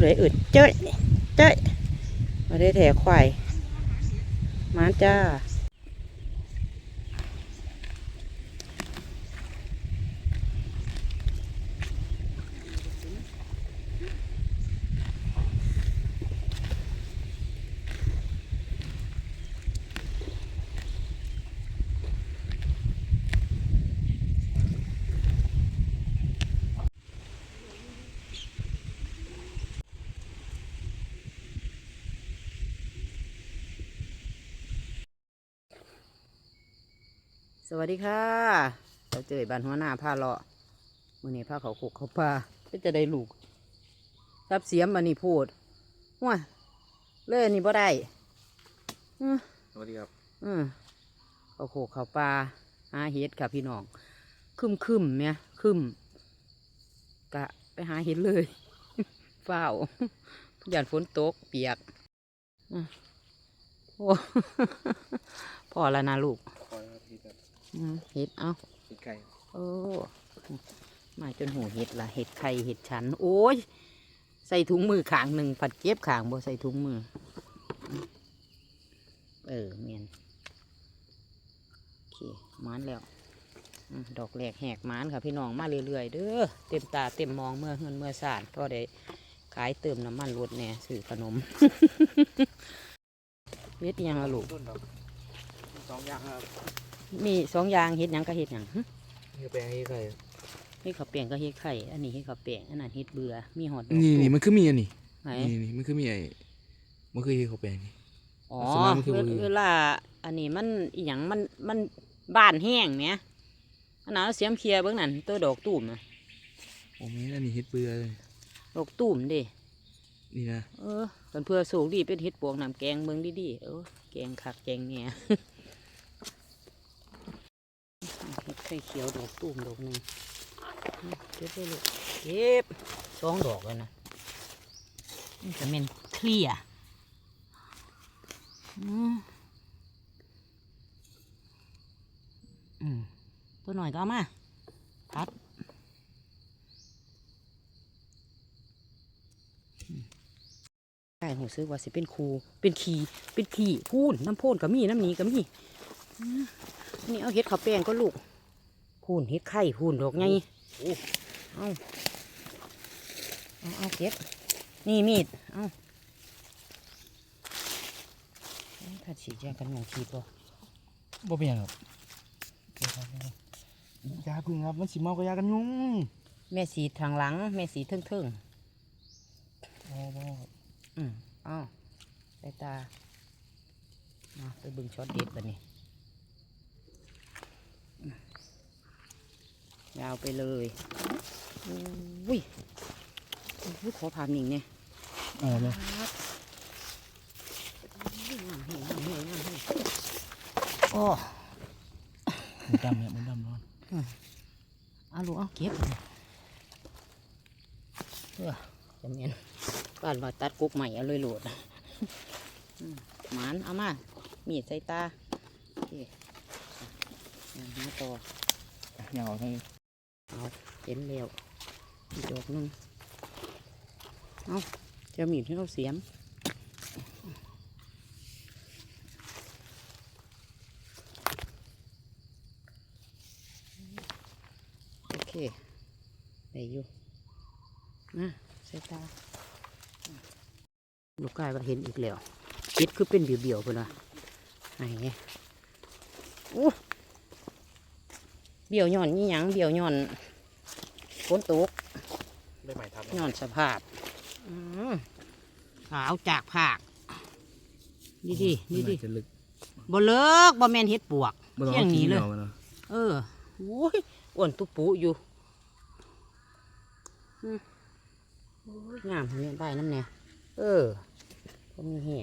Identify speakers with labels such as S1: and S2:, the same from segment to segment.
S1: ผู้ใดอึดเจ้ยเจ้ยมาได้แถควายมาจ้า สวัสดีค่ะเราเจอบ้านหัวหน้าผ้าเลาะมื่อนี้ผ้าเขาขกเขาปลาก็จะได้ลูกรับเสียมมานี่พูดว้าเลยอันนี่บ่ได้อือ
S2: สวัสดีครับ
S1: อือเขาโขกเขาปลาหาเห็ดค่ะพี่น้องคึมคึมๆเนี่ยคึมกะไปหาเห็ดเลยเฝ้าวย่านฝนตกเปียกอื้อโอ้พอแล้วนะลูก เห็ดเอา
S2: พี่ไก่
S1: โอ้มาจนหูเห็ดละเห็ดไข่เห็ดฉัน โอ้ย ใส่ถุงมือขางหนึ่งผัดเจ็บขางบ่ใส่ถุงมือ เออเมียนโอเคมานแล้วอืมดอกแหลกแหกมานค่ะพี่น้องมาเรื่อยๆเด้อเต็มตาเต็มมองเมื่อเงินเมื่อสานก็ได้ขายเติมน้ำมันรถแหน่ซื้อขนมเฮ็ดอิหยังละลูก
S2: ต้นครับสองอย่างครับ
S1: มีสองอย่างเฮ็ดหยังก็เฮ็ดหยังหึ
S2: นี่แปลงพี่ไก่
S1: เฮ็ดข้าวเปียงก็เฮ็ดไข่ อันนี้เฮ็ดข้าวเปียงอันนั้นเฮ็ดเบื่อ มีหอดดอก
S3: นี่นี่มันคือมีอันนี้
S1: ไหน
S3: นี่นี่มันคือมีไอ้มันคือเฮเขาแปลงนี่
S1: อ๋อ
S3: ลักษณะมันคือบ่คือ
S1: เวลาอันนี้มันอีหยังมันมันบ้านแห้งแหมอันนั้นเอาเสียมเคลียร์เบิ่งนั่นตัวดอกตูมนะ
S3: โอ้แม่นอันนี้เฮ็ดเบื่อเลย
S1: ดอกตูมเด้
S3: นี่นะ
S1: เออกันเพื่อสูงดีเป็นเฮ็ดปวกน้ำแกงเบิ่งดีๆเออแกงคักแกงแหน่เฮ็ดไข่เขียวดอกตูมดอกหนึ่งเก็บไปลูกเก็บสองดอกแล้วนะนี่จะเป็นเคลียอืมตัวหน่อยก็เอามาพัดใช่หูซื้อว่าสิเป็นครูเป็นขีเป็นขีพูนน้ำโพนก็มีน้ำหนี้ก็มีนี่เอาเห็ดข้าวแป้งก็ลูก พูนเห็ดไข่พูนดอกไงโอ้เอาเอาเอาเก็บ นี่มีด เอาถ้าฉีดยากันหนูฉีดบ่
S3: บ่เป็นหยังครับยาพึ่งครับ มันสิเมากับยากันยุง
S1: แม่สีดทางหลัง แม่สีดเทิงเทิง
S3: บ่บ่
S1: ๆอืมเอาใส่ตามาไปเบึงช็อตเด็ดบันนี้อืม ยาวไปเลยอุ้ยอุ้ยขอผ่านหนิงเนี่ย
S3: เออเลย
S1: โอ้
S3: มันดำเนี่ยมันดำร้อน
S1: เอาลูกเอาเก็บเพื่อจะเมียนบ้านว่าตัดกุกใหม่เอาเลยโหลดอืมหมานเอามา มีดใส่ตาโอเคเอามาต่อ
S3: ยาวให้
S1: เอาเห็นแล้วอีกดอกหนึงเอาเจะมีดให้เอาเสียมโอเคได้อยู่นะใส่ตาลูกกายว่าเห็นอีกแล้วคิดคือเป็นเบี่ยวๆไปเละไหนเนี่ยโอ้ เบี่ยวหย่อนนี่ยังเบี่ยวหย่อนฝนตก
S2: ได้ใหม่ทำ
S1: หย่อนสภาพอืมขาวจากผากนี่ดินี่ดิ
S3: จะลึก
S1: บ่เลิกบ่แม่นเฮ็ดปวก
S3: บ่ต้อง
S1: เที่ยง
S3: เอา
S1: นี้
S3: ขี้
S1: เลย
S3: เอามาเนาะ
S1: เออโอ้ยอ้วนตุปูอยู่อืมโอ้ยงามเนี่ยได้น้ำเนี่ยเออก็มีเหี้ย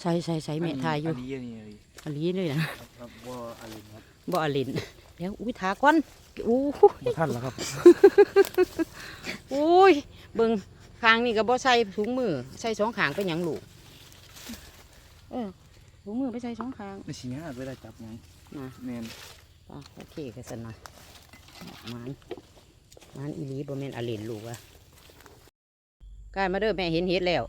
S1: ใส่ใส่ใส่แม่ทายอยู่
S3: อันนี้อันนี้อันนี้
S1: อันนี้เลยนะครับ
S3: บ่อันนี้ครับ
S1: บ่อลิน เดี๋ยวอุ้ยทาก่อนอู้หู
S3: บ่ทันแล้วครับ
S1: อุ้ยเบิ่งข้างนี่ก็บ่ใส่ถุงมือใส่สองข้างไปหยังลูกเออถุงมือไปใส่สองข้าง
S3: มันสิยากเวลาจับหยัง
S1: นะ
S3: แม่น
S1: อะโอเคกันสันหน่อยมันมันอีหลีบ่แม่นอลินลูกอะกายมาเด้อแม่เห็นเห็ดแล้ว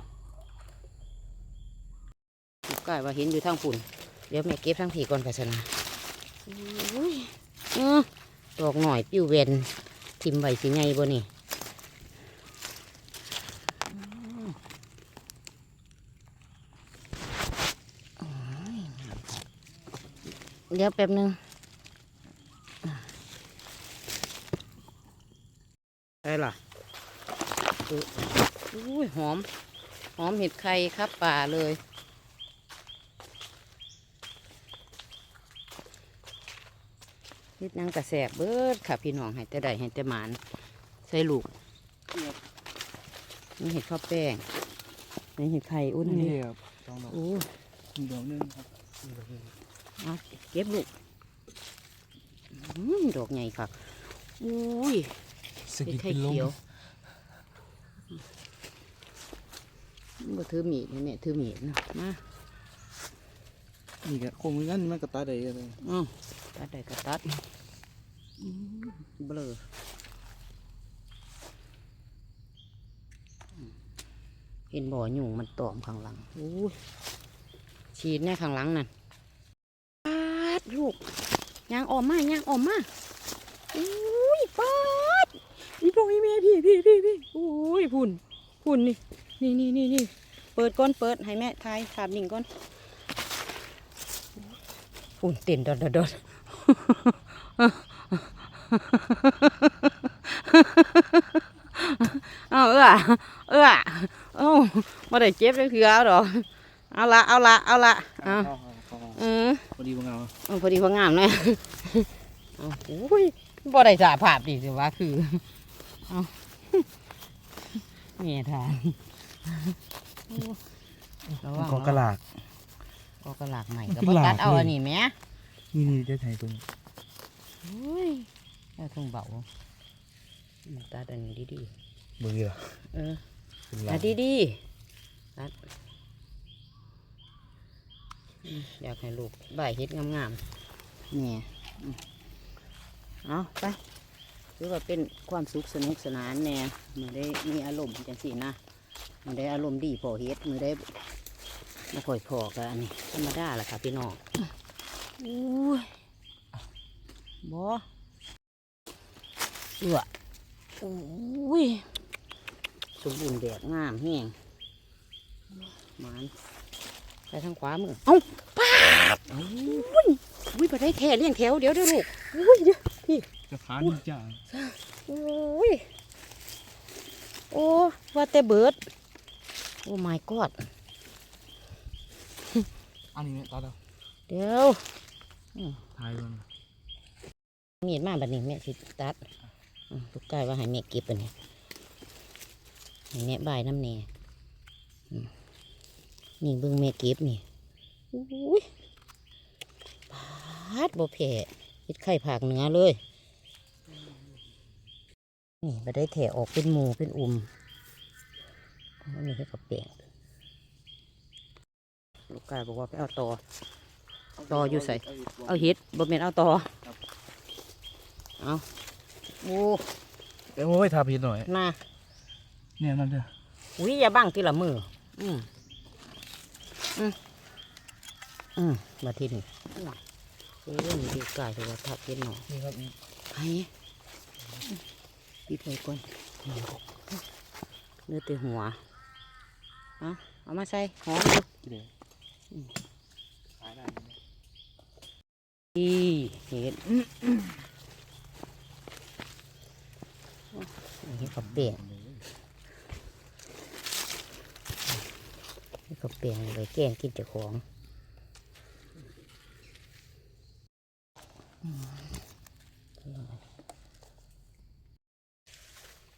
S1: กายว่าเห็นอยู่ทางฝุ่นเดี๋ยวแม่เก็บทางผีก่อนไปสนะอุ้ยอื้อ ดอกหน่อยปิ้วเวนทิมไว้สิไงบ่นี่เดี๋ยวแป๊บหนึงได้ล่ะอุ๊ยอุ้ยหอม หอมเห็ดไข่ครับป่าเลย นิดนังกระแสบเบิดค่ะพี่น้องให้แต่ใดให้แต่หมานใส่ลูกนี่เห็ดข้าวแป้งนี่เห็ดไข่อุ่น
S3: นี่
S1: นี่
S3: ครับสองดอก
S1: โอ้
S3: มีดอกหนึงครับ
S1: เอาเก็บลูกอืมดอกใหญ่ค่ะอุ้ย
S3: ส
S1: เห็
S3: กิ
S1: ด
S3: ด
S1: ไข่
S3: เป็นลม
S1: เขียวบ่ถือมีดให้แม่ถือมีดนะมา
S3: นี่ก็คงเหมือนกันมันก็ตาได้เลย
S1: อือ ตัดได้ก็ตัดเบลอเห็นบ่อยุงมันตอมข้างหลังอู้ยฉีดแน่ข้างหลังนั่นปาดลูกยางออกมายางออกมาอุ้ยปาดอีพ่ออีแม่พี่พี่พี่พี่อุ้ยพุ่นพุ่นนี่นี่นี่นี่นี่เปิดก่อนเปิดให้แม่ทายถามหนิ่งก่อนฝุ่นเต้นดดดอดดอด เอาเออเออเอามาได้เจ็บเลยคือเอาดอกเอาละเอาละเอาละเอา
S3: เข้าเข้าเข้า
S1: เออ
S3: พอดีบ่เงา
S1: เอาพอดีพองามเลยเอาอุ้ยบ่ได้สาภาพดิสิว่าคือเอาเงียทานระวัง
S3: กอกระหลาก
S1: ก็กระหลากใหม่
S3: มัน
S1: ก็
S3: เป็น
S1: บ่
S3: หลาก
S1: ตัดเอา
S3: เลย
S1: อันนี้แหม่
S3: นี่นี่ได้ไทยตัวนี้
S1: โอ้ยเอาทงเบามันตัดอันนี้ดี
S3: เบื่อ
S1: ๆเออ
S3: เป็นห
S1: ตั
S3: ลา
S1: ด
S3: ก
S1: ดีๆตัดอืมอยากให้ลูกใบายเฮ็ดงามๆเนี่ยอืมเอาไปถือว่าเป็นความสุขสนุกสนานแน่มือได้มีอารมณ์จังสินะมือได้อารมณ์ดีพอเฮ็ดมือได้มาค่อยพอกันอันนี้ธรรมดาแหละค่ะพี่น้องอุ้ย บ่เอืออุ้ยสมบูรณ์แบบงามแห้งหมันไปทางขวามือเอ้าป้าดอุ้ยอุ้ยไปได้แถเลี้ยงแถวเดี๋ยวเดี๋ยวลูกอุ้ยเดี๋ยวพี่
S3: จะพานิจ่า
S1: อุ้ยโอ้ว่าแต่เบิดโอ้ my god
S3: อันนี้เนี่ยตาดาว
S1: เดี๋ยว
S3: ทายมัน
S1: มีดมาบัดนี้แม่สิตัดอืมลูกไก่ว่าให้แม่เก็บอันนี้ให้แม่บายน้ำแน่นี่เบิ่งแม่เก็บนี่อุ้ยพาดบ่แผ่เฮ็ดไข่ผากเนื้อเลย นี่มาได้แถออกเป็นหมูเป็นอุ่มแล้วมีให้กับเปียนลูกไก่บอกว่าไปเอาต่อต่ออยู่ใส่เอาเฮ็ดบ่แม่นเอาต่อ เอาโอ้
S3: เอ้ยโอ้ยทาผิดหน่อย
S1: มา
S3: เนี่ยนั่นเด้อ
S1: อุ้ยอย่าบังทีละมือ อืมอืมอืมมาที่นี่โอ้ยมีดีกายถือว่าทับเป็นหนอ
S3: นี่ครับนี่
S1: ไอ้ปิดไว้ก่อนเนื้อแต่หัวเอาเอามาใส่หอมดู
S3: เดี๋ยวขายได้ไหม
S1: ดีเห็ด เห็ดกับเปลี่ยนเห็ดกับเปลี่ยนเลยแกงกินเจ้าของ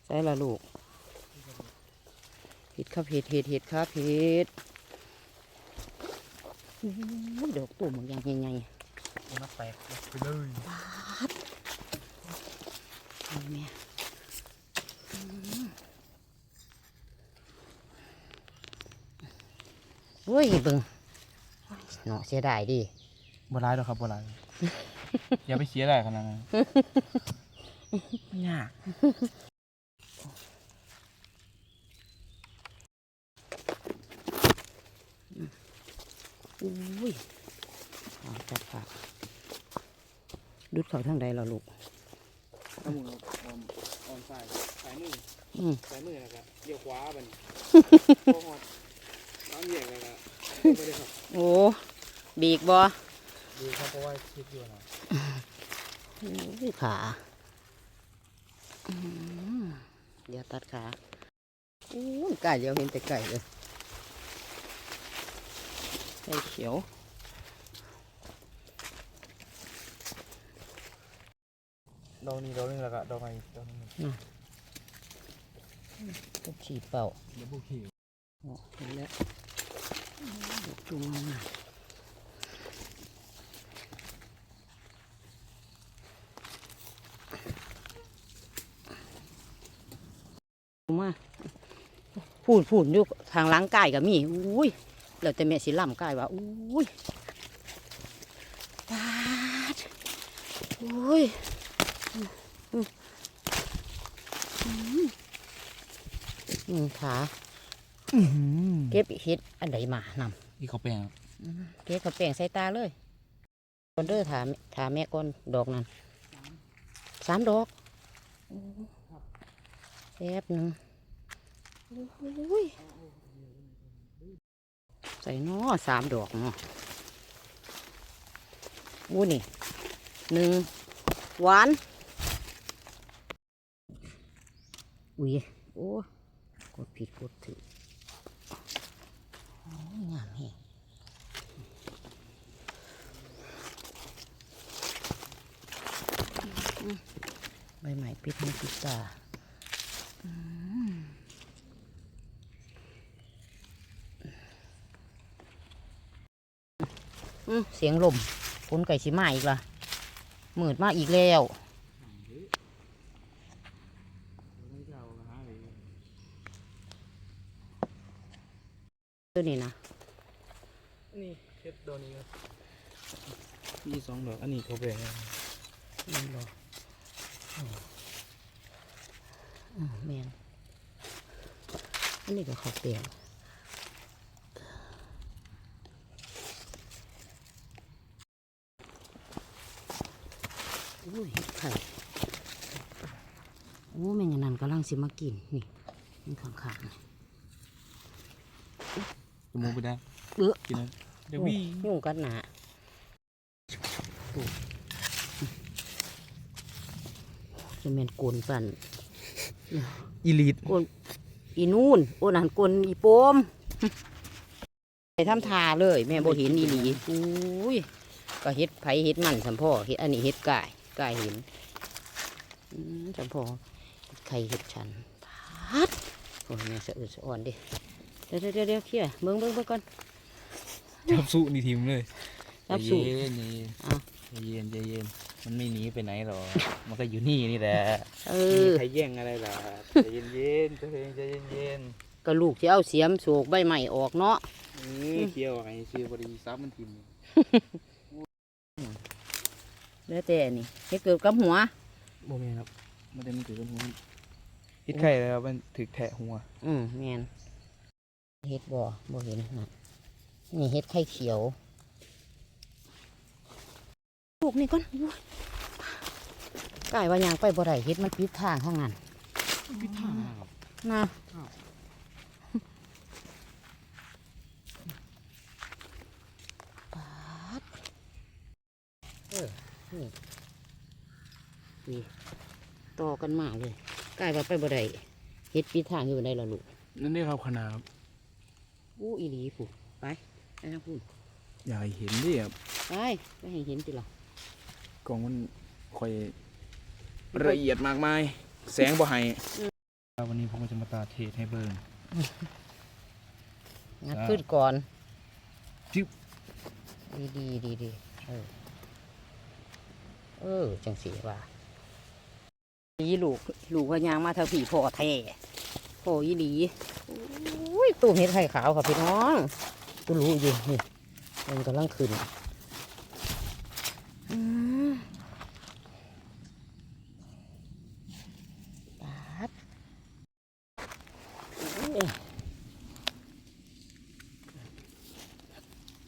S1: ใส่ละลูกเห็ดครับเห็ดเห็ดเห็ดครับเห็ดอู้ยดอกตุ่มมันยังใหญ่ๆ
S3: มันแตกไปเลย
S1: เอาแม่ โอ้ยเบิ่งเนาะเสียดายดิ
S3: บัวร้ายหรอครับบัวร้าย อย่าไปเสียดายขนาดนั้นยาก
S1: อุ้ยจัดผักดูดเขาทางใดเราลูก
S2: ข้ามูลออมออมสายสายมือสายมือนะครับเดี่ยวขวาบันโคตรน้ำเย็นเลย
S1: โอ้บีกบอ
S2: ดีครับเพราะว่าคิดอยู่นะ
S1: อุ้ยขาอืมอย่าตัดขาอู้ยไก่เดียวเห็นแต่ไก่เลยไก่เขียว
S2: ดอกนี้ดอกนึงแล้วก็ดอกใหม่ดอกนึง
S1: ก็ฉีดเป่า
S2: เดี๋ยวพวกขี้
S1: อ๋อเห็นแล้ว จุงมามาพูดพูดอยู่ทางหล้างกายกับมีอุ้ยแล้วแต่แม่สิล่ำกายว่าอุ้ยปาดอุ้ยอืมอืมอืมขาเก็บเห็ดอันใดมานำ
S3: นี่เขาแปลง
S1: เก็บข้าวแป้งใส่ตาเลยก่อนเด้อถามถามแม่ก่อนดอกนั้นสามดอกแป๊บหนึ่งอุ้ยใส่นอสามดอกเนาะอู้นี่หนึ่งหวาน อุ้ยโอ้กดผิดกดถือ งามแฮงใบใหม่ปิดให้ปิดตาเสียงลมฝนไก่ชิมาอีกละมืดมากอีกแล้วตัวนี้นะ
S2: นี่เฮ็ดดอกนี้ครับมีสองดอกอันนี้เขาแบ่งให้
S1: นี่เหรออ๋ออืมแมนอันนี้ก็ข้าวเปลียงอุ้ยเห็ดไข่โอ้แม่งอันนั้นกำลังสิมากิน นี่นี่ข้างๆนี่
S3: จมูกไปได้
S1: เออ
S3: กินนะเดี๋ยว
S1: โอ้
S3: วิ่ง
S1: ยุ่งกันหนาจะเป็นกวนปั่น
S3: อีลีด
S1: กวนอีนู่นโอ้นั่นกวนอีโปมไปทำทาเลย แม่บ่เห็นอีหลีอุ้ยก็เฮ็ดไผเฮ็ดมันสัมพ่อเฮ็ดอันนี้เฮ็ดกายกายเห็นอืมสัมพ่อใครเฮ็ดฉันพัดโอ้ยแม่สะอึดสะอ่อนดิเดี๋ยวเดี๋ยวเดี๋ยวเคลียร์เบิ่งเบิ่งเบิ่งก่อน
S3: จับสู้นี่ทีมเลย
S1: รับสู่
S3: ใจเย็นใจเย็น
S1: อะ
S3: ใจเย็นใจเย็นมันไม่หนีไปไหนหรอกมันก็อยู่นี่นี่แหละ
S1: เอ
S2: มี
S1: อ
S2: ใครแย่งอะไรล่ะใจเย็นเย็นๆใจเย็นใจเย็นเย็น
S1: ก็ลูกที่เอาเสียมโศกใบใหม่ออกเนาะ
S2: ๆนี่เกี่ยวไอ้ซื้อบริษัทมันทิม
S1: เหลือแต่นี่เฮ็ดเกิดกับหัว
S2: โมเมนครับมันได้มันถือกันหัวเฮ็ดไข่แล้วมันถือแทะหัว
S1: อืมแม่นเฮ็ดบ่บ่เห็นนะ นี่เฮ็ดไข่เขียวลูกนี่ก่อนอุ๊ยกายว่ายางไปบ่ได้เฮ็ดมันปิดทางข้างนั้น
S2: พิธาครับ
S1: นะ
S2: อ้าว
S1: ปาดเออนี่นี่ต่อกันมาเลยกายว่าไปบ่ได้เฮ็ดปิดทางอยู่บ่ได้ล่ะลูก
S2: นั่นนี่ครับขนาดครับ
S1: อู้อีหลีผู้ไป ไปทางพูน
S2: อยากให้เห็นดิครับ
S1: ไปไปให้เห็นติล่ะ
S2: กล่องมันค่อยละเอียดมากมาย แสงบ่ให้
S3: วันนี้ผมก็จะมาตาเทศให้เบิ่ง
S1: งัด
S3: อ่า
S1: ขึ้นก่อน
S3: จึ๊บ
S1: ดีดีดีดีเออเออจังสีว่าอีหลูกลูกว่ายางมาทางผีพ่อแท้พ่ออีหลีอุ้ยตู้เห็ดไข่ขาวค่ะพี่น้อง ตู้รู้อยู่นี่มันกำลังขึ้นอืมปาด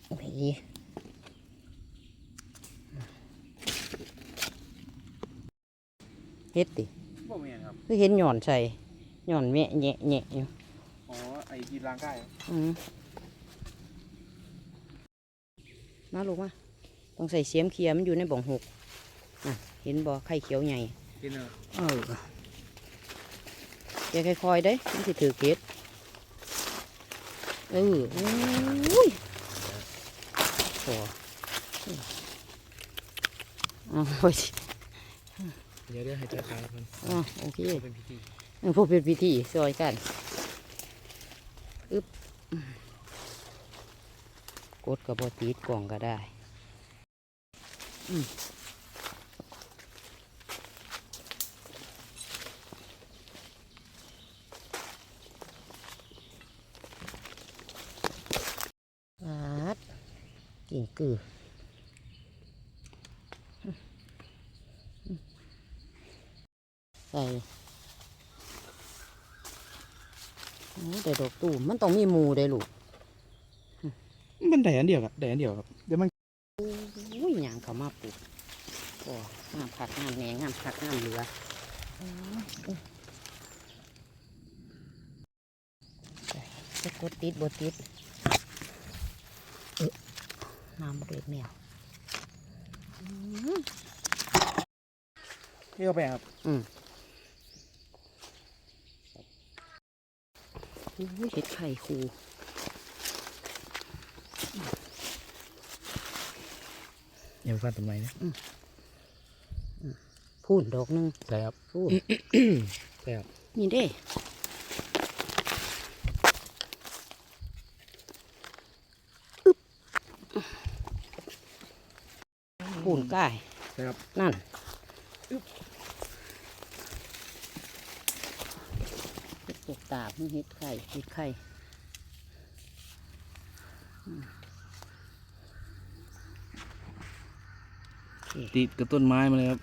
S1: โอ้ยนี่เฮ็ดติ
S3: บ่มีครับ
S1: คือเห็นหย่อนใส่หย่อนแม่แงะแงะอยู่
S3: อ๋อ ไอ้ยีนร่างกาย
S1: อืม มาลูกมาต้องใส่เสียมเคลียร์มันอยู่ในบ่องหกน่ะเห็นบ่ไข่เขียวใหญ่
S3: กินเนอะ
S1: เออแกค่อยๆได้มันสิถือเกตเอออุ้ยพอเอาไปสิ
S3: เดี๋ยวเดี๋ยวให้เจ้าขามัน
S1: อ๋อโอเค
S3: เป็นพิธี
S1: เออพวกเป็นพิธีซอยกันอึบ กดกับบติดกล่องก็ได้นัดกิ่งกือใส่ โอ้แต่ดอกตูมมันต้องมีหมูได้ลูก
S3: มันแดนเดียวครับแดนเดียวครับเดี๋ยวมัน
S1: อุ้ยหยางเขามาปลูกก็งามผักงามแหนงงามผักงามเหลือจะกดติดบดติดเอ๊ะน้ำเด็ดแมว
S3: เที่ยวไปครับ
S1: อุ้ยเห็ดไข่คู
S3: อย่าไปฟันต้นไม้นะ
S1: พูนดอกหนึง
S3: ใช่ครับ
S1: พูน
S3: ใช่ครับ
S1: นี่เด้อึ๊บพูนก้าย
S3: ใช่ครับ
S1: นั่นเห็ดปกตาบมันเห็ดไข่เห็ดไข่อืมโอเค
S3: ติดกับต้นไม้มาเลยครับ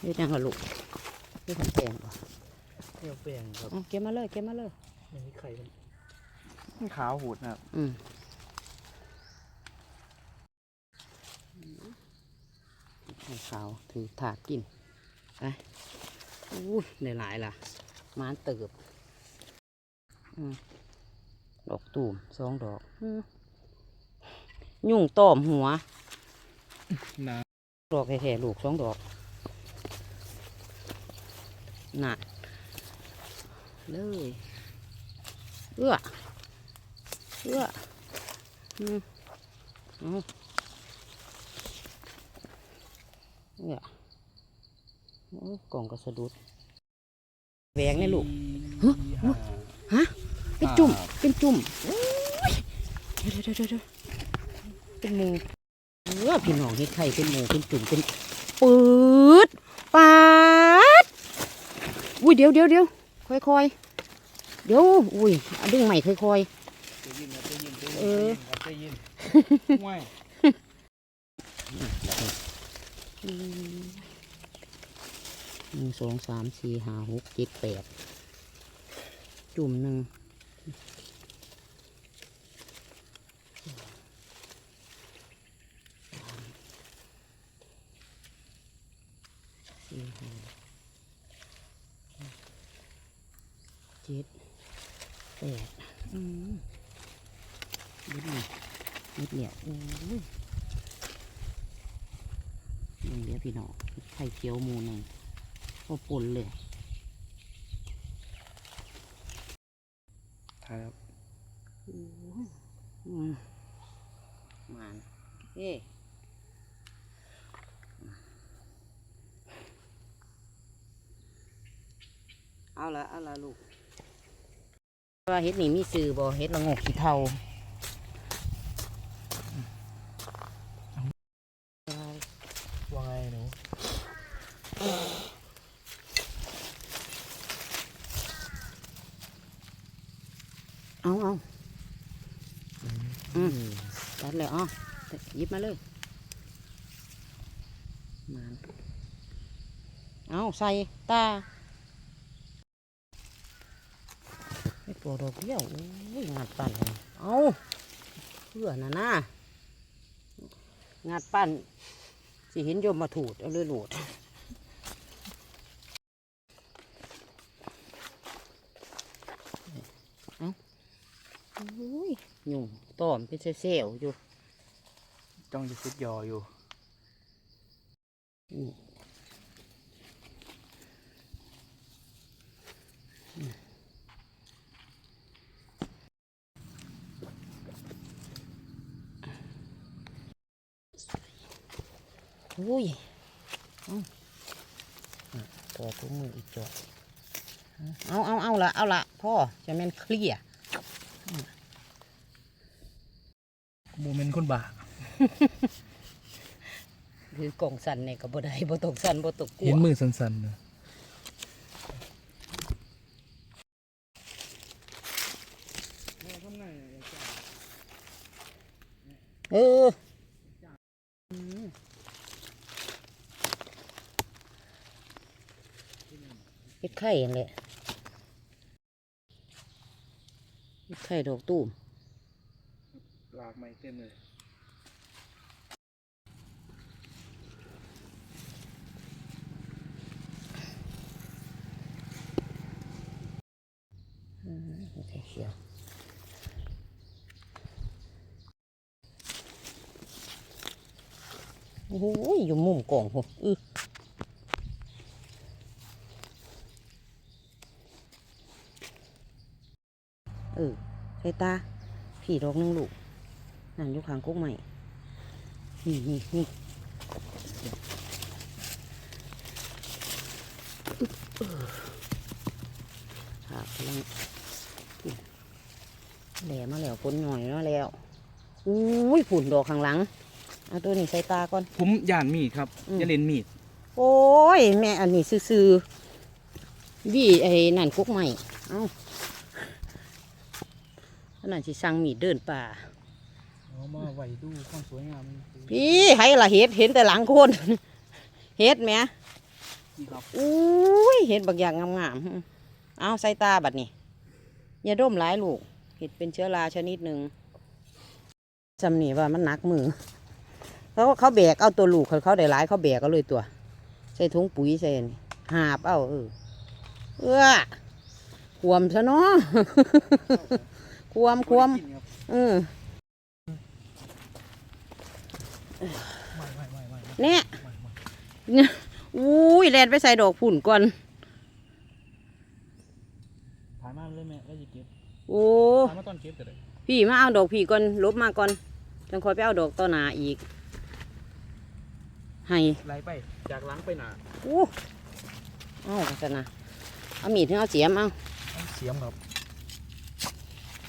S1: เฮ็ดยังกะลูกเฮ็ดทำแกงป่ะ
S3: เที่ยวแปลงครับ
S1: เอาเก็บมาเลยเก็บมาเลย
S3: ไม่มีไข่มันขาวหูดนะครับ
S1: อืมไข่ขาวถือถาดกินไปอู้ยได้หลายล่ะมานเติบอืมดอกตูมสองดอกอืมยุ่งต้อมหัว
S3: น้
S1: ดอกแค่ๆลูกสองดอกน่ะเลยเอื้อเอื้ออืมเอาเอื้ออกล่องก็สะดุดแหวงนี่ยลูกฮะฮะเป็นจุ่มเป็นจุ่มเดี๋ยวเดี๋ยวเดี๋ยวเป็นหมู เออพี่น้องเฮ็ดไข่เป็นหมูเป็นจุ่มเป็นปืดปาดอุ้ยเดี๋ยวเดี๋ยวเดี๋ยวค่อยค่อยเดี๋ยวอุ้ยดึงใหม่ค่อยค่อยเออหนึ่งสองสามสี่ห้าหกเจ็ดแปดจุ่มหนึ่งสี่ห้าเจ็ดแปดอืมนิดหนึ่งนิดเดียวโอ้ยนี่เดี๋ยว พี่น้องไข่เขียวหมูหนึ่งพอป่นเลย
S3: ถ่ายครับ
S1: อืมมานเอ้เอาละเอาละลูกว่าเฮ็ดนี่มีสื่อบ่เฮ็ดละโงกขี้เทา
S3: ว่าไงหนู
S1: เอาเอาอืมตัดเลยอ๋อห ยิบมาเลยมานเอาใส่ตาไม่ปวดดอกเบี้ยวโอ้ยงานปั่นเลยเพื่อนะนะงาดปั้นสิเห็นโยมมาถูดเอาเลยโหลดเอาโอ้ยยุ่งต้อมเป็นเซลล์อยู่
S3: จ้องจะซุดยออยู่
S1: นี่อุ้ยเอาอะต่อทุกมืออีกจอดเอาเอาเอาละเอาละพ่อจะแม่นเคลียร์
S3: โมเมนต์คนบ้า
S1: คือกล่องสั่นเนี่ยก็บ่ได้บ่ตกสั่นบ่ตกกลั
S3: เห็น
S1: ว
S3: มือสั่นๆเนอะ
S1: เอออืมเฮ็ดไข่นั่นแหละเฮ็ดไข่ดอกตูม
S3: ลากไม่เต็มเลย
S1: อืมโอเคเขียวโอยู่มุมกล่องผมอือเออใส่ตา ผีดอกนึงลูก นั่นอยู่ข้างกุ๊กใหม่ นี่นี่นี่หากำลังกินแหลมาแล้วผลหน่อยเนาะแล้ว อุ้ยฝุ่นดอกข้างหลัง เอาตัวนี้ใส่ตาก่อน
S3: ผมย่านมีดครับ
S1: อืม
S3: อย่าเล่นมีด
S1: โอ้ย แม่อันนี้ซื่อๆวี่ไอ้นั่นกุ๊กใหม่เอ้าอันนั้นสิสั่งมีดเดินป่า
S3: เอามาไว้ดูความสวยงาม
S1: พี่ให้ละเห็ดเห็นแต่หลังคน เห็ดแหม่
S3: นี่ครับ
S1: อุ้ยเห็ดบางอย่างงามๆเอาใส่ตาบัดนี้อย่าดมหลายลูกเห็ดเป็นเชื้อราชนิดหนึ่งจำนี่ว่ามันหนักมือ เขาเขาแบกเอาตัวลูกเขาเขาได้หลายเขาแบกเอาเลยตัว ใส่ถุงปุ๋ยใส่นี่หาบเอาเออเออควมซะเนาะควมควมเออ
S3: ไม่ไม่ไม่ไม่
S1: เนี่ย
S3: ไม่ไม่
S1: อุ้ยแลนไปใส่ดอกผุ่นก่อน
S3: ถ่ายมาเลยแม่แล้วจะเก็บ
S1: โอ้
S3: ถ่ายมาตอนเก็บก็ได้
S1: พี่มาเอาดอกพี่ก่อนลบมาก่อนจังคอยไปเอาดอกต่อหนาอีก ให้
S3: ไล่ไป จากหล้างไปหนา
S1: อู้เอากันนะเอามีดถึงเอาเสียมเอา
S3: เอาเสียมครับ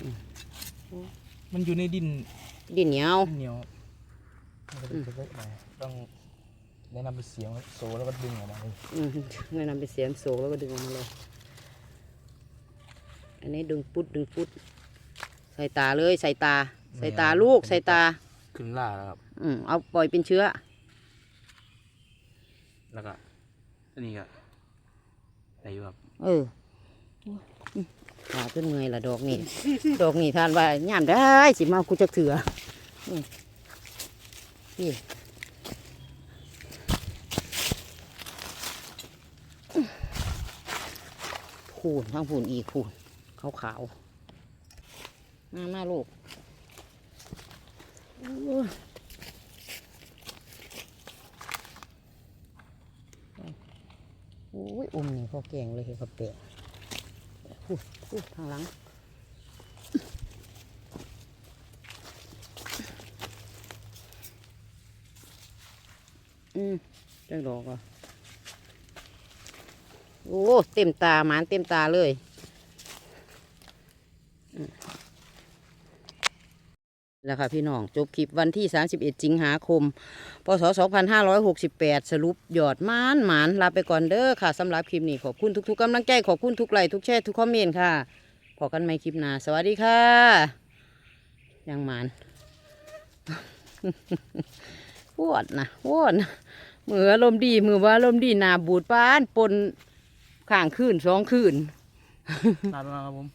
S1: อืม
S3: มันอยู่ในดิน
S1: ดินเหนียว
S3: เหนียวมันก็จะเล็กๆหน่อยต้องแนะนำเป็นเสียงโซแล้วก็ดึงออกมาเลย
S1: อืมแนะนำเป็นเสียมโศกแล้วก็ดึงออกมาเลย อันนี้ดึงปุ๊ดดึงปุ๊ดใส่ตาเลยใส่ตา ใส่ตาลูกใส่ตา
S3: ขึ้นล่าแล้วครับ
S1: อืมเอาปล่อยเป็นเชื้อ
S3: แล้วก็อันนี้ก็อะไรอยู่ครับ
S1: เออขาขึ้นเงยละดอกนี่ ดอกนี่ทานว่าย่ามได้สิมากูจะเถื่อนี่พูนทั้งผูนอีกผูนขาวขาวๆมามาลูก อุ้ยอุ้มนี่พอแกงเลยเห็นกับเปะพูดพูดทางหลังอืมจังดอกอะโอ้เต็มตาหมานเต็มตาเลยอืม แล้วค่ะพี่น้อง จบคลิปวันที่ 31 สิงหาคม พศ 2568 สรุปยอดมานหมานลาไปก่อนเด้อค่ะสำหรับคลิปนี้ขอบคุณทุกๆกำลังใจ ขอบคุณทุกไลค์ทุกแชร์ทุกคอมเมนต์ค่ะ พอกันใหม่คลิปหน้า สวัสดีค่ะ ยังหมานปวดนะปวดนะมืออารมณ์ดี มือว่าอารมณ์ดีหนาบูดป้านปนข้างคืนสองคืน
S3: ตามมาครับผม